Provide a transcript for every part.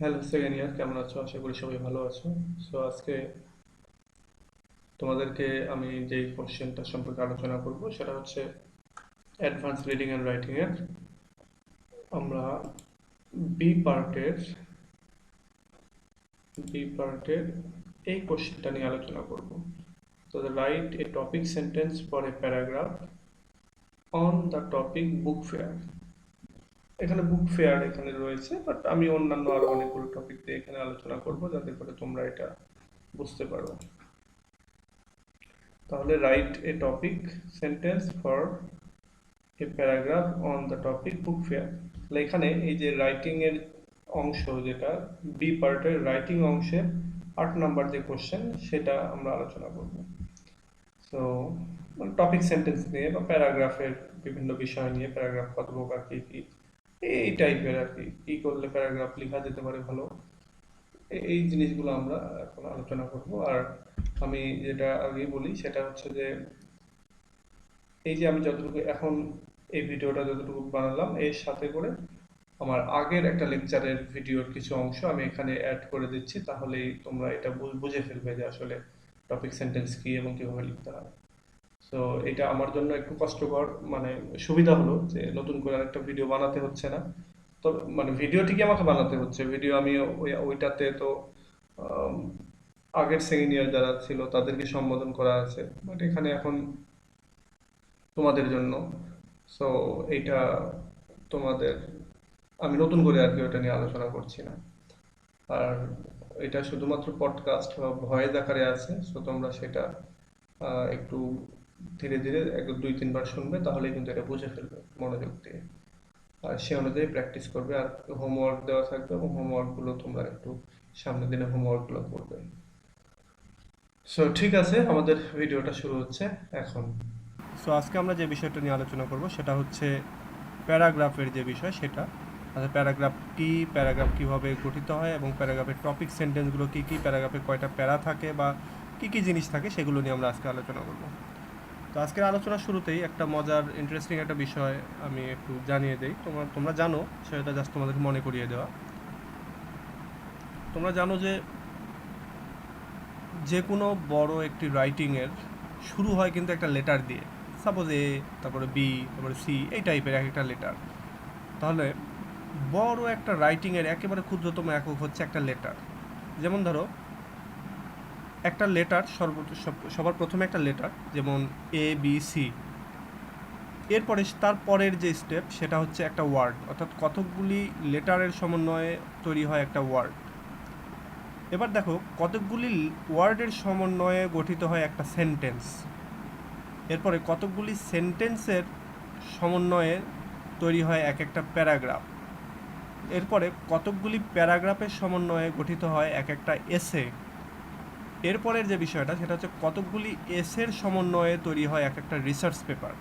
Hello second year কেমন আছো? আশা করি সবাই ভালো আছো। সো আজকে তোমাদেরকে আমি যে কোশ্চেনটা সম্পর্কে আলোচনা করব, সেটা হচ্ছে অ্যাডভান্স রিডিং অ্যান্ড রাইটিংয়ের আমরা বি পার্টের বি পার্টের এই কোশ্চেনটা নিয়ে আলোচনা করব। তো the write a topic sentence for a paragraph on the topic book fair এখানে বুক ফেয়ার এখানে রয়েছে বাট আমি অন্যান্য আরও অনেকগুলো টপিক দিয়ে এখানে আলোচনা করব, যাতে করে তোমরা এটা বুঝতে পারো। তাহলে write a topic sentence for a paragraph on the topic book fair তাহলে এখানে এই যে রাইটিং এর অংশ যেটা বি পার্টের রাইটিং অংশে আট নাম্বার যে কোশ্চেন সেটা আমরা আলোচনা করব। সো টপিক সেন্টেন্স নিয়ে বা প্যারাগ্রাফের বিভিন্ন বিষয় নিয়ে প্যারাগ্রাফ কত প্রকার কি কি এই টাইপের আর কি। কি করলে প্যারাগ্রাফ লেখা যেতে পারে ভালো? এই জিনিসগুলো আমরা এখন আলোচনা করব। আর আমি যেটা আগে বলি, সেটা হচ্ছে যে, এই যে আমি যতটুকু এখন এই ভিডিওটা যতটুকু বানালাম, এর সাথে করে আমার আগের একটা লেকচারের ভিডিওর কিছু অংশ আমি এখানে অ্যাড করে দিচ্ছি। তাহলেই তোমরা এটা বুঝে ফেলবে যে আসলে টপিক সেন্টেন্স কি এবং কীভাবে লিখতে হয়। সো এটা আমার জন্য একটু কষ্টকর মানে সুবিধা হলো যে নতুন করে আরেকটা ভিডিও বানাতে হচ্ছে না। তো মানে ভিডিও ঠিকই আমাকে বানাতে হচ্ছে। ভিডিও আমি ওই, ওইটাতে তো আগের সেকেন্ড ইয়ার যারা ছিল তাদেরকে সম্বোধন করা আছে। বাট এখানে এখন তোমাদের জন্য। সো এইটা তোমাদের, আমি নতুন করে আর কি ওটা নিয়ে আলোচনা করছি না। আর এটা শুধুমাত্র পডকাস্ট বা ভয়েস আকারে আছে। সো তোমরা সেটা একটু ধীরে ধীরে এক দুই তিনবার শুনবে তাহলে কিন্তু এটা বুঝে ফেলবে মনোযোগ দিয়ে। আর সে অনুযায়ী প্র্যাকটিস করবে আর হোমওয়ার্ক দেওয়া থাকবে এবং হোমওয়ার্কগুলো তোমরা একটু সামনের দিনে হোমওয়ার্কগুলো করবে। সো ঠিক আছে, আমাদের ভিডিওটা শুরু হচ্ছে এখন। সো আজকে আমরা যে বিষয়টা নিয়ে আলোচনা করব, সেটা হচ্ছে প্যারাগ্রাফের যে বিষয়, সেটা। আচ্ছা প্যারাগ্রাফ কি, প্যারাগ্রাফ কীভাবে গঠিত হয় এবং প্যারাগ্রাফের টপিক সেন্টেন্সগুলো কি কি, প্যারাগ্রাফে কয়টা প্যারা থাকে বা কি কি জিনিস থাকে, সেগুলো নিয়ে আমরা আজকে আলোচনা করব। তো আজকের আলোচনা শুরুতেই একটা মজার ইন্টারেস্টিং একটা বিষয় আমি একটু জানিয়ে দেই। তোমরা তোমরা জানো, সেটা জাস্ট তোমাদেরকে মনে করিয়ে দেওয়া। তোমরা জানো যে যে কোনো বড় একটি রাইটিংয়ের শুরু হয় কিন্তু একটা লেটার দিয়ে। সাপোজ এ তারপরে বি তারপরে সি এই টাইপের এক একটা লেটার তাহলে বড় একটা রাইটিংয়ের একেবারে ক্ষুদ্রতম একক হচ্ছে একটা লেটার যেমন ধরো একটা লেটার সর্ব সব- সবার প্রথমে একটা লেটার যেমন এ বি সি এরপরে তার পরের যে স্টেপ সেটা হচ্ছে একটা ওয়ার্ড অর্থাৎ কতকগুলি লেটারের সমন্বয়ে তৈরি হয় একটা ওয়ার্ড এবার দেখো, কতকগুলি ওয়ার্ডের সমন্বয়ে গঠিত হয় একটা সেন্টেন্স এরপরে কতকগুলি সেন্টেন্সের সমন্বয়ে তৈরি হয় এক একটা প্যারাগ্রাফ এরপরে কতকগুলি প্যারাগ্রাফের সমন্বয়ে গঠিত হয় এক একটা এসে এরপরের যে বিষয়টা, সেটা হচ্ছে কতকগুলি এসের সমন্বয়ে তৈরি হয় এক একটা রিসার্চ পেপার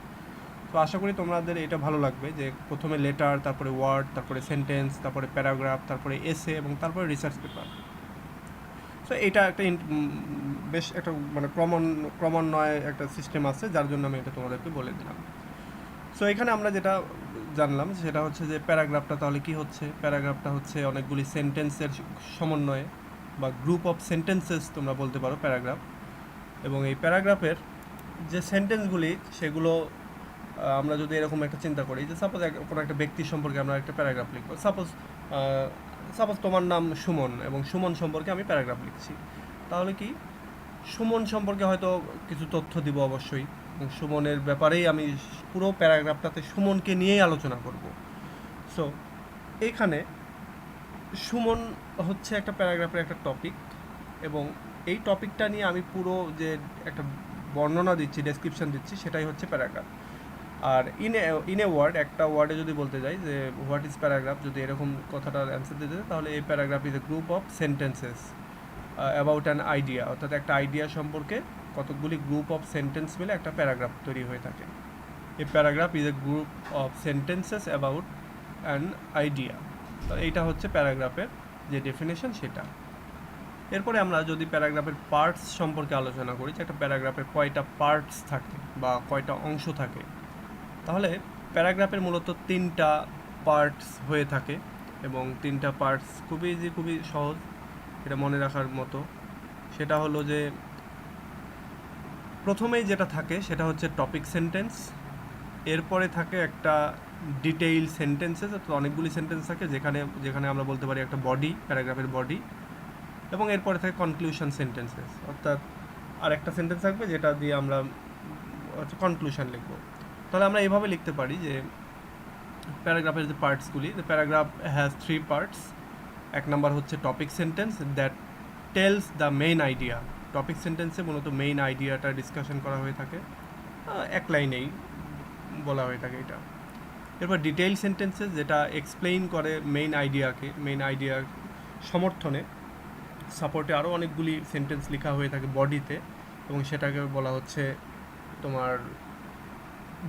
তো আশা করি তোমাদের এটা ভালো লাগবে যে প্রথমে লেটার তারপরে ওয়ার্ড তারপরে সেন্টেন্স তারপরে প্যারাগ্রাফ তারপরে এসে এবং তারপরে রিসার্চ পেপার সো এটা একটা বেশ একটা মানে ক্রমণ ক্রমান্বয়ে একটা সিস্টেম আছে, যার জন্য আমি এটা তোমাদেরকে বলে দিলাম। সো এখানে আমরা যেটা জানলাম, সেটা হচ্ছে যে প্যারাগ্রাফটা তাহলে কি হচ্ছে? প্যারাগ্রাফটা হচ্ছে অনেকগুলি সেন্টেন্সের সমন্বয়ে। বা গ্রুপ অফ সেন্টেন্সেস তোমরা বলতে পারো প্যারাগ্রাফ এবং এই প্যারাগ্রাফের যে সেন্টেন্সগুলি সেগুলো আমরা যদি এরকম একটা চিন্তা করি, যে সাপোজ কোনো একটা ব্যক্তি সম্পর্কে আমরা একটা প্যারাগ্রাফ লিখব। সাপোজ সাপোজ তোমার নাম সুমন এবং সুমন সম্পর্কে আমি প্যারাগ্রাফ লিখছি। তাহলে কি? সুমন সম্পর্কে হয়তো কিছু তথ্য দিব অবশ্যই। সুমনের ব্যাপারেই আমি পুরো প্যারাগ্রাফটাতে সুমনকে নিয়েই আলোচনা করব। সো এখানে সুমন হচ্ছে একটা প্যারাগ্রাফের একটা টপিক এবং এই টপিকটা নিয়ে আমি পুরো যে একটা বর্ণনা দিচ্ছি ডেসক্রিপশন দিচ্ছি, সেটাই হচ্ছে paragraph. R in a in a word একটা ওয়ার্ডে যদি বলতে যাই যে হোয়াট ইজ প্যারাগ্রাফ যদি এরকম কথাটার অ্যান্সার দিতে তাহলে এই paragraph is a group of sentences about an idea অর্থাৎ একটা আইডিয়া সম্পর্কে কতকগুলি গ্রুপ অফ সেন্টেন্স মিলে একটা প্যারাগ্রাফ তৈরি হয়ে থাকে। A paragraph is a group of sentences about an idea এইটা হচ্ছে প্যারাগ্রাফের যে ডেফিনেশন সেটা। এরপরে আমরা যদি প্যারাগ্রাফের পার্টস সম্পর্কে আলোচনা করি, যে একটা প্যারাগ্রাফের কয়টা পার্টস থাকে বা কয়টা অংশ থাকে, তাহলে প্যারাগ্রাফের মূলত তিনটা পার্টস হয়ে থাকে এবং তিনটা পার্টস খুবই ইজি খুবই সহজ এটা মনে রাখার মতো। সেটা হলো যে প্রথমেই যেটা থাকে সেটা হচ্ছে টপিক সেন্টেন্স এরপরে থাকে একটা ডিটেইল সেন্টেন্সেস অর্থাৎ অনেকগুলি সেন্টেন্স থাকে যেখানে যেখানে আমরা বলতে পারি একটা বডি প্যারাগ্রাফের বডি এবং এরপরে থাকে কনক্লুশন সেন্টেন্সেস অর্থাৎ আর একটা সেন্টেন্স থাকবে যেটা দিয়ে আমরা কনক্লুশন লিখব। তাহলে আমরা এইভাবে লিখতে পারি যে প্যারাগ্রাফের যে পার্টসগুলি the paragraph has three parts এক নাম্বার হচ্ছে topic sentence that tells the main idea topic সেন্টেন্সে মূলত মেইন আইডিয়াটা ডিসকাশন করা হয়ে থাকে এক লাইনেই বলা হয়ে থাকে এটা। এরপর ডিটেইল সেন্টেন্সেস যেটা এক্সপ্লেইন করে মেইন আইডিয়াকে মেইন আইডিয়ার সমর্থনে। সাপোর্টে আরও অনেকগুলি সেন্টেন্স লেখা হয়ে থাকে বডিতে এবং সেটাকে বলা হচ্ছে তোমার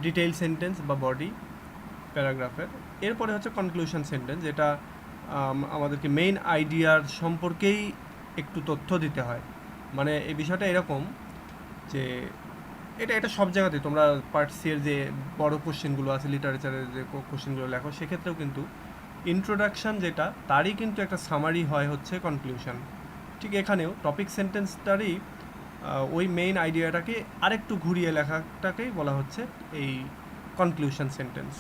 ডিটেইল সেন্টেন্স বা বডি প্যারাগ্রাফের। এরপরে হচ্ছে কনক্লুশন সেন্টেন্স যেটা আমাদেরকে মেইন আইডিয়ার সম্পর্কেই একটু তথ্য দিতে হয়। মানে এই বিষয়টা এরকম যে এটা এটা সব জায়গাতে তোমরা পার্ট এর যে বড় কোশ্চেনগুলো আছে লিটারেচারের যে কোশ্চেনগুলো লেখো, সেক্ষেত্রেও কিন্তু ইন্ট্রোডাকশন যেটা, তারই কিন্তু একটা সামারি হয় হচ্ছে কনক্লুশন ঠিক এখানেও টপিক সেন্টেন্সটারই ওই মেইন আইডিয়াটাকে আরেকটু ঘুরিয়ে লেখাটাকেই বলা হচ্ছে এই কনক্লুশন সেন্টেন্স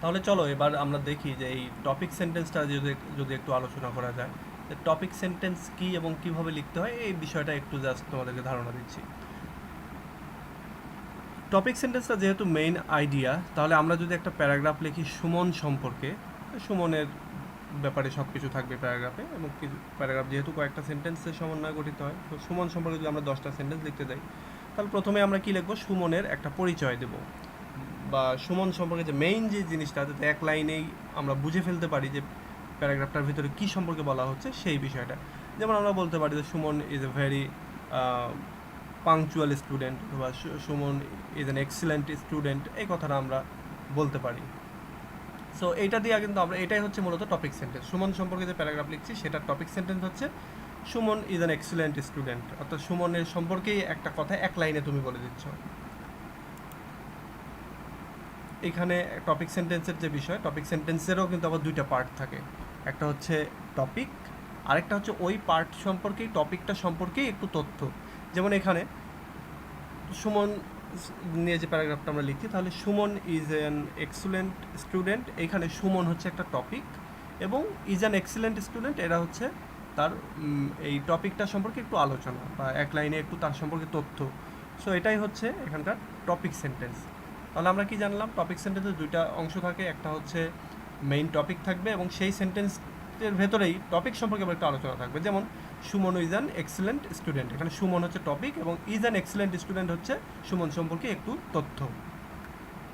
তাহলে চলো, এবার আমরা দেখি যে এই টপিক সেন্টেন্সটা যদি যদি একটু আলোচনা করা যায় টপিক সেন্টেন্স কি এবং কীভাবে লিখতে হয়, এই বিষয়টা একটু জাস্ট তোমাদেরকে ধারণা দিচ্ছি। টপিক সেন্টেন্সটা যেহেতু মেইন আইডিয়া তাহলে আমরা যদি একটা প্যারাগ্রাফ লিখি সুমন সম্পর্কে, সুমনের ব্যাপারে সব কিছু থাকবে প্যারাগ্রাফে এবং কিছু প্যারাগ্রাফ যেহেতু কয়েকটা সেন্টেন্সের সমন্বয় গঠিত হয়, তো সুমন সম্পর্কে যদি আমরা দশটা সেন্টেন্স লিখতে যাই, তাহলে প্রথমে আমরা কী লিখব? সুমনের একটা পরিচয় দেব। বা সুমন সম্পর্কে যে মেইন যে জিনিসটা যাতে এক লাইনেই আমরা বুঝে ফেলতে পারি যে প্যারাগ্রাফটার ভিতরে কী সম্পর্কে বলা হচ্ছে সেই বিষয়টা। যেমন আমরা বলতে পারি যে Suman is a very punctual student বা Suman is an excellent student এই কথাটা আমরা বলতে পারি। সো এইটা দিয়ে কিন্তু আমরা, এটাই হচ্ছে মূলত টপিক সেন্টেন্স সুমন সম্পর্কে যে প্যারাগ্রাফ লিখছি, সেটার টপিক সেন্টেন্স হচ্ছে, Suman is an excellent student অর্থাৎ সুমনের সম্পর্কেই একটা কথা এক লাইনে তুমি বলে দিচ্ছ। এখানে টপিক সেন্টেন্সের যে বিষয় টপিক সেন্টেন্সেরও কিন্তু আবার দুইটা পার্ট থাকে। একটা হচ্ছে টপিক আরেকটা হচ্ছে ওই পার্ট সম্পর্কেই টপিকটা সম্পর্কেই একটু তথ্য। যেমন এখানে, সুমন নিয়ে যে প্যারাগ্রাফটা আমরা লিখছি, তাহলে Suman is an excellent student এইখানে সুমন হচ্ছে একটা টপিক এবং ইজ অ্যান এক্সিলেন্ট স্টুডেন্ট এরা হচ্ছে তার এই টপিকটা সম্পর্কে একটু আলোচনা, বা এক লাইনে একটু তার সম্পর্কে তথ্য। সো এটাই হচ্ছে এখানকার টপিক সেন্টেন্স তাহলে আমরা কি জানলাম? টপিক সেন্টেন্সের দুইটা অংশ থাকে, একটা হচ্ছে মেইন টপিক থাকবে, এবং সেই সেন্টেন্সের ভেতরেই টপিক সম্পর্কে একটু আলোচনা থাকবে। যেমন Suman is an excellent student এখানে সুমন হচ্ছে টপিক এবং ইজ অ্যান এক্সেলেন্ট স্টুডেন্ট হচ্ছে সুমন সম্পর্কে একটু তথ্য।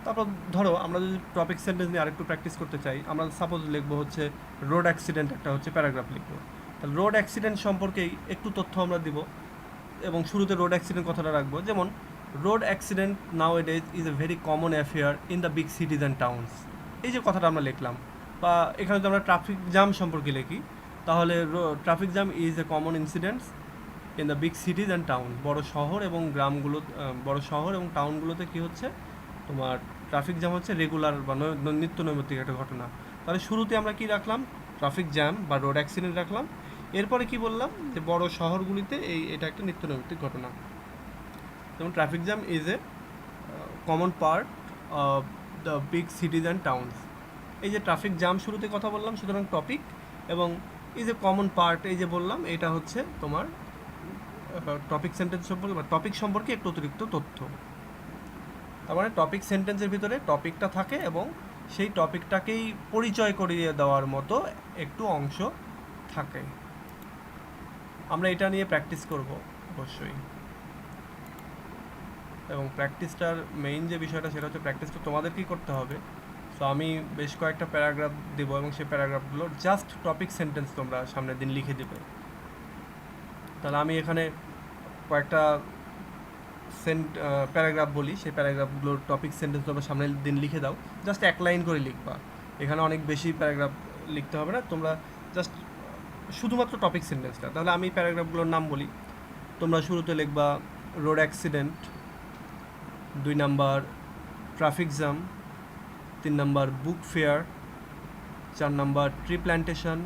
তারপর ধরো, আমরা যদি টপিক সেন্টেন্স নিয়ে আরেকটু প্র্যাকটিস করতে চাই, আমরা সাপোজ লিখব হচ্ছে রোড অ্যাক্সিডেন্ট একটা হচ্ছে প্যারাগ্রাফ লিখব। তাহলে রোড অ্যাক্সিডেন্ট সম্পর্কেই একটু তথ্য আমরা দিব এবং শুরুতে রোড অ্যাক্সিডেন্ট কথাটা রাখব। যেমন road accident nowadays is a very common affair in the big cities and towns এই যে কথাটা আমরা লিখলাম, বা এখানে যদি আমরা ট্রাফিক জ্যাম সম্পর্কে লিখি তাহলে traffic jam is a common incidents in the big cities and town বড় শহর এবং গ্রামগুলো বড় শহর এবং টাউনগুলোতে কী হচ্ছে? তোমার ট্রাফিক জ্যাম হচ্ছে রেগুলার বা নিত্য নৈমিত্তিক একটা ঘটনা। তাহলে শুরুতে আমরা কি রাখলাম? ট্রাফিক জ্যাম বা রোড অ্যাক্সিডেন্ট রাখলাম। এরপরে কি বললাম? যে বড় শহরগুলিতে এই, এটা একটা নিত্য নৈমিত্তিক ঘটনা। যেমন traffic jam is a common part of the big cities and towns এই যে ট্রাফিক জ্যাম শুরুতে কথা বললাম, সুতরাং টপিক এবং এই যে কমন পার্ট এই যে বললাম, এটা হচ্ছে তোমার টপিক সেন্টেন্স সম্পর্কে, বা টপিক সম্পর্কে একটু অতিরিক্ত তথ্য। তার মানে টপিক সেন্টেন্সের ভিতরে টপিকটা থাকে এবং সেই টপিকটাকেই পরিচয় করিয়ে দেওয়ার মতো একটু অংশ থাকে। আমরা এটা নিয়ে প্র্যাকটিস করব অবশ্যই। এবং প্র্যাকটিসটার মেইন যে বিষয়টা, সেটা হচ্ছে প্র্যাকটিসটা তোমাদেরকেই করতে হবে? সো আমি বেশ কয়েকটা প্যারাগ্রাফ দেবো এবং সেই প্যারাগ্রাফগুলো জাস্ট টপিক সেন্টেন্স তোমরা সামনের দিন লিখে দেবে। তাহলে আমি এখানে কয়েকটা সেন্ট প্যারাগ্রাফ বলি। সেই প্যারাগ্রাফগুলোর টপিক সেন্টেন্স তোমরা সামনের দিন লিখে দাও। জাস্ট এক লাইন করে লিখবা। এখানে অনেক বেশি প্যারাগ্রাফ লিখতে হবে না। তোমরা জাস্ট শুধুমাত্র টপিক সেন্টেন্সটা তাহলে আমি প্যারাগ্রাফগুলোর নাম বলি। তোমরা শুরুতে লিখবা রোড অ্যাক্সিডেন্ট দুই নাম্বার ট্রাফিক জ্যাম তিন নাম্বার বুক ফেয়ার, চার নাম্বার ট্রি প্ল্যান্টেশন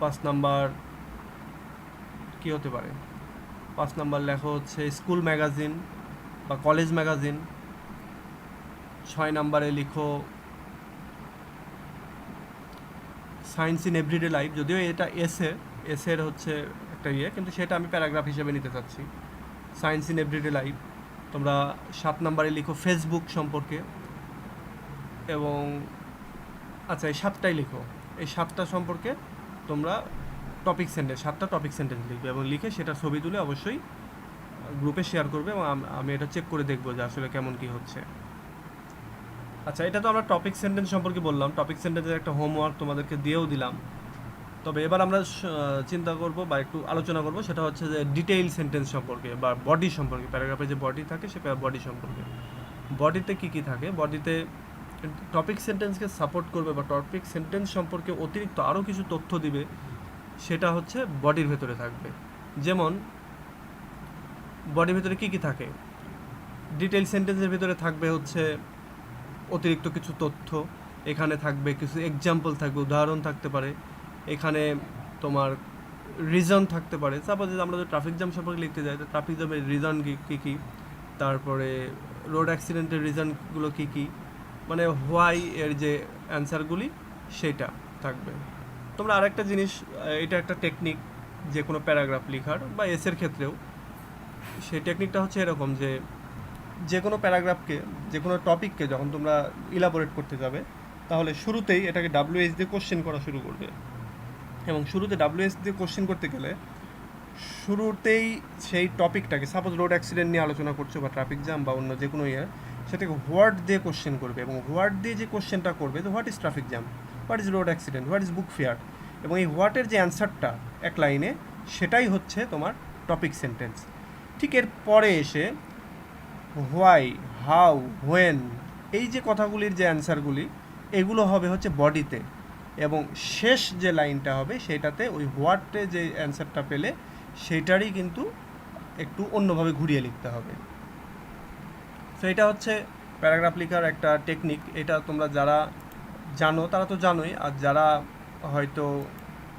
পাঁচ নাম্বার কি হতে পারে? পাঁচ নাম্বার লেখা হচ্ছে স্কুল ম্যাগাজিন বা কলেজ ম্যাগাজিন। ছয় নাম্বারে লিখো, সায়েন্স ইন এভরিডে লাইফ, যদিও এটা এসে এসের হচ্ছে একটা ইয়ে কিন্তু সেটা আমি প্যারাগ্রাফ হিসেবে নিতে চাচ্ছি। সায়েন্স ইন এভরিডে লাইফ, তোমরা সাত নাম্বারে লিখো ফেসবুক সম্পর্কে। এবং আচ্ছা এই সাতটাই লিখো। এই সাতটা সম্পর্কে তোমরা টপিক সেন্টেন্স সাতটা টপিক সেন্টেন্স লিখবে এবং লিখে সেটা ছবি তুলে অবশ্যই গ্রুপে শেয়ার করবে এবং আমি এটা চেক করে দেখব যে আসলে কেমন কি হচ্ছে। আচ্ছা এটা তো আমরা টপিক সেন্টেন্স সম্পর্কে বললাম। টপিক সেন্টেন্সের একটা হোমওয়ার্ক তোমাদেরকে দিয়েও দিলাম। তবে এবার আমরা চিন্তা করব বা একটু আলোচনা করব, সেটা হচ্ছে যে ডিটেইল সেন্টেন্স সম্পর্কে বা বডি সম্পর্কে। প্যারাগ্রাফে যে বডি থাকে, সে বডি সম্পর্কে। বডিতে কি কি থাকে? বডিতে টপিক সেন্টেন্সকে সাপোর্ট করবে বা টপিক সেন্টেন্স সম্পর্কে অতিরিক্ত আরও কিছু তথ্য দিবে, সেটা হচ্ছে বডির ভেতরে থাকবে। যেমন বডির ভেতরে কি কি থাকে? ডিটেল সেন্টেন্সের ভিতরে থাকবে হচ্ছে অতিরিক্ত কিছু তথ্য, এখানে থাকবে কিছু এক্সাম্পল থাকবে, উদাহরণ থাকতে পারে, এখানে তোমার রিজন থাকতে পারে। সাপোজ আমরা যদি ট্রাফিক জ্যাম সম্পর্কে লিখতে যাই, তো ট্রাফিক জ্যামের রিজন কী কী তারপরে রোড অ্যাক্সিডেন্টের রিজনগুলো কী কী? মানে হোয়াই এর যে অ্যান্সারগুলি সেটা থাকবে। তোমরা আরেকটা জিনিস এটা একটা টেকনিক যে কোনো প্যারাগ্রাফ লেখার বা এসের ক্ষেত্রেও। সেই টেকনিকটা হচ্ছে এরকম যে যে কোনো প্যারাগ্রাফকে যে কোনো টপিককে যখন তোমরা ইলাবোরেট করতে যাবে, তাহলে শুরুতেই এটাকে ডাব্লিউএইচ দিয়ে কোশ্চেন করা শুরু করবে। এবং শুরুতে ডাব্লিউএইচ দিয়ে কোশ্চেন করতে গেলে, শুরুতেই সেই টপিকটাকে সাপোজ রোড অ্যাক্সিডেন্ট নিয়ে আলোচনা করছ বা ট্রাফিক জ্যাম বা অন্য যে কোনো ইয়ে সেটাকে হোয়াট দিয়ে কোশ্চেন করবে এবং হোয়াট দিয়ে যে কোশ্চেনটা করবে, তো what is traffic jam what is road accident what is book fair এবং এই হোয়াটের যে অ্যান্সারটা এক লাইনে সেটাই হচ্ছে তোমার টপিক সেন্টেন্স ঠিক এর পরে এসে হোয়াই হাউ হোয়েন এই যে কথাগুলির যে অ্যান্সারগুলি এগুলো হবে হচ্ছে বডিতে এবং শেষ যে লাইনটা হবে সেটাতে ওই হোয়াটে যে অ্যান্সারটা পেলে, সেটারই কিন্তু একটু অন্যভাবে ঘুরিয়ে লিখতে হবে। তো এটা হচ্ছে প্যারাগ্রাফ লেখার একটা টেকনিক এটা তোমরা যারা জানো, তারা তো জানোই। আর যারা হয়তো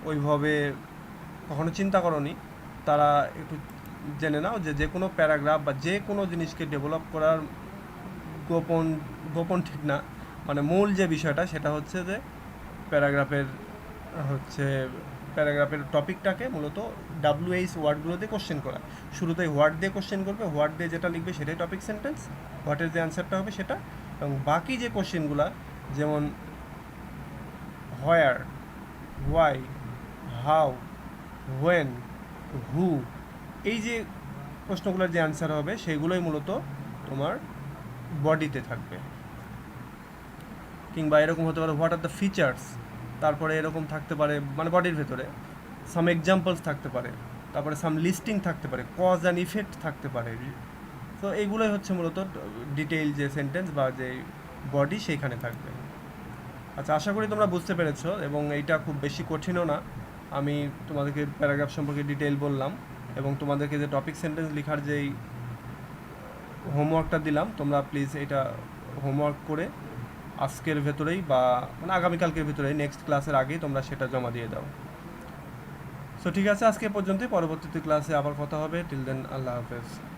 ওইভাবে কখনো চিন্তা করনি, তারা একটু জেনে নাও যে যে কোনো প্যারাগ্রাফ বা যে কোনো জিনিসকে ডেভেলপ করার গোপন গোপন ঠিক না। মানে মূল যে বিষয়টা, সেটা হচ্ছে যে প্যারাগ্রাফের হচ্ছে প্যারাগ্রাফের টপিকটাকে মূলত ডাব্লিউএইচ ওয়ার্ডগুলো দিয়ে কোশ্চেন করা। শুরুতেই হোয়াট দিয়ে কোশ্চেন করবে হোয়াট দিয়ে যেটা লিখবে সেটাই টপিক সেন্টেন্স হোয়াটের যে অ্যান্সারটা হবে সেটা, এবং বাকি যে কোশ্চেনগুলো যেমন where why how when who এই যে প্রশ্নগুলোর যে অ্যান্সার হবে সেগুলোই মূলত তোমার বডিতে থাকবে। কিংবা এরকম হতে পারে হোয়াট আর দ্য ফিচার্স তারপরে এরকম থাকতে পারে মানে বডির ভেতরে সাম এক্সাম্পলস থাকতে পারে, তারপরে সাম লিস্টিং থাকতে পারে কজ অ্যান্ড ইফেক্ট থাকতে পারে। তো এইগুলোই হচ্ছে মূলত ডিটেইল যে সেন্টেন্স বা যে বডি সেইখানে থাকবে। আচ্ছা আশা করি তোমরা বুঝতে পেরেছ এবং এইটা খুব বেশি কঠিনও না। আমি তোমাদেরকে প্যারাগ্রাফ সম্পর্কে ডিটেইল বললাম এবং তোমাদেরকে যে টপিক সেন্টেন্স লেখার যেই হোমওয়ার্কটা দিলাম, তোমরা প্লিজ এটা হোমওয়ার্ক করে আজকের ভেতরেই বা মানে আগামীকালকের ভেতরেই নেক্সট ক্লাসের আগেই তোমরা সেটা জমা দিয়ে দাও। সো ঠিক আছে, আজকে পর্যন্তই। পরবর্তীতে ক্লাসে আবার কথা হবে। টিল দেন আল্লাহ হাফেজ।